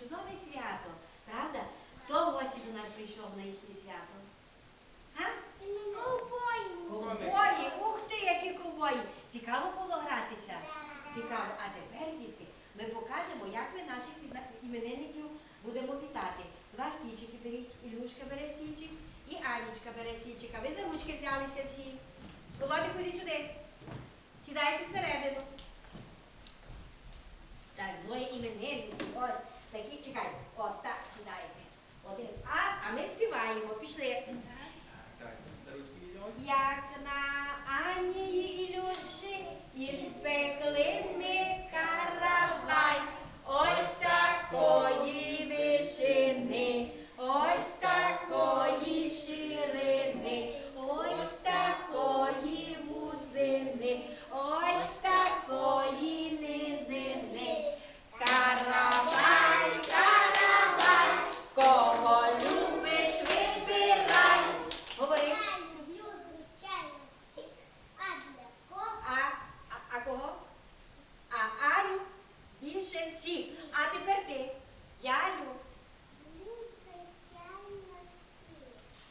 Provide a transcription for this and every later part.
чудове свято, правда? Хто в гості до нас прийшов на їхнє свято? Га? Ковбої, ух ти, які ковбої! Цікаво було гратися. Цікаво. А тепер, дітки, ми покажемо, як ми наших іменинників будемо вітати. Два стільчики беріть, Ілюшка бере стільчик і Анічка бере стільчик. А ви за ручки взялися всі. Володя, ходи сюди. Сідайте всередину. Так, двоє іменинників. Ось такі, чекай. От так сідайте. Один. А, а ми співаємо. Пішли. Як на Ані і іспекли і каравай,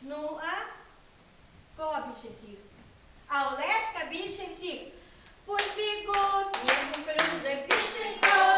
Ну, а? Кого більше всіх? А Олешка більше всіх. Пусть бегут неуклюже пешеходы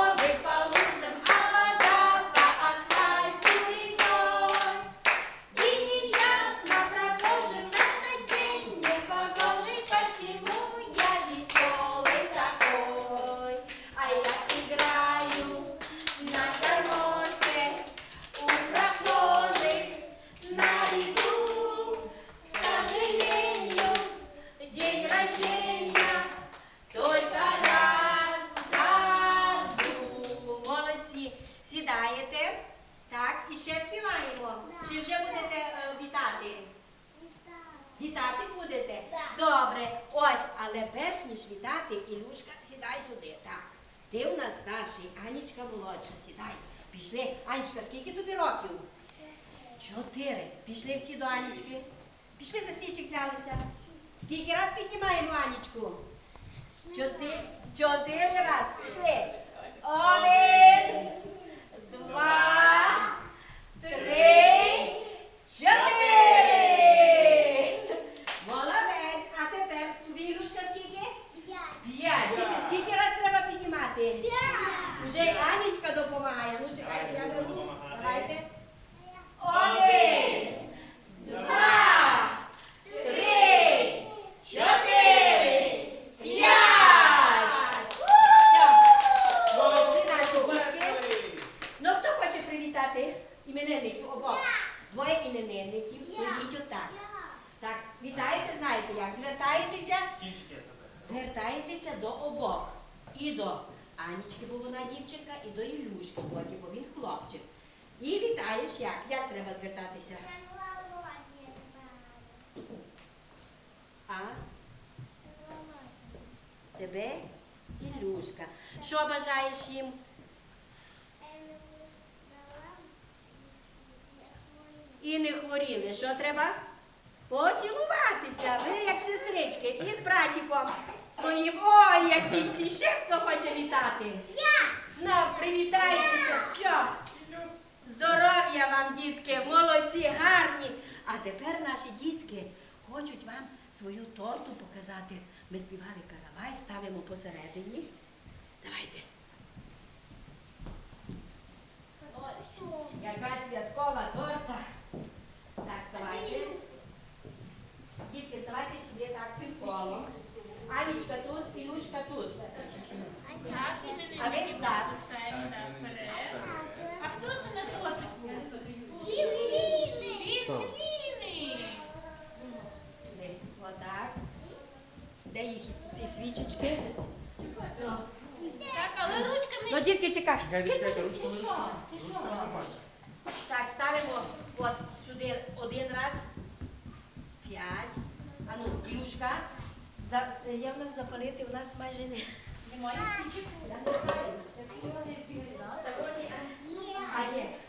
Ось, але перш ніж вітати, Ілюшка, сідай сюди. Так. Ти у нас старший, Анічка молодша. Сідай. Пішли. Анічка, скільки тобі років? Чотири. Пішли всі до Анічки. Пішли за стільчик взялися. Скільки раз піднімаємо Анічку? Чотири. Чотири раз. Пішли. Один, два, три, чотири. Молодець. А тепер тобі, Ілюшка, скільки? П'ять. Діти, Скільки раз треба піднімати? Уже Анічка допомагає. Ну, чекайте, я беру. Давайте. Один, два, три, чотири, п'ять. Все. Молодці наші дітки. Ну, хто хоче привітати іменинників обох? Двоє іменинників. Стоїть отак. Так, вітаєте, знаєте як? Звертаєтеся, звертаєтеся до обох. І до Анічки, бо вона дівчинка, і до Ілюшки, потім, бо він хлопчик. І вітаєш як? Як треба звертатися? А? Тебе? Ілюшка. Що бажаєш їм? І не хворіли. Що треба? Поцілуватися. Ви як сестрички. І з братиком своїм. Ой, які всі ще хто хоче вітати. Ну, привітайтеся, все. Здоров'я вам, дітки, молодці, гарні. А тепер наші дітки хочуть вам свою торту показати. Ми співали каравай, ставимо посередині. Давайте. Ось, яка святкова торта. Так, вставайте. Дітки, ставайте сюди так півколом. Анічка тут, Ілюшка тут. Так, А ви ззаду. наперед. А хто це на тортику? Пінгвіни. Отак. Де їх ті свічечки? Так, але ручками. Ну, дітки, чекай. Чекайте, чекайте, ручками, Ти що? Ти що? Так, ставимо от сюди один раз. П'ять. А ну, Ілюшка. За, я в нас запалити, у нас майже не, Ayer.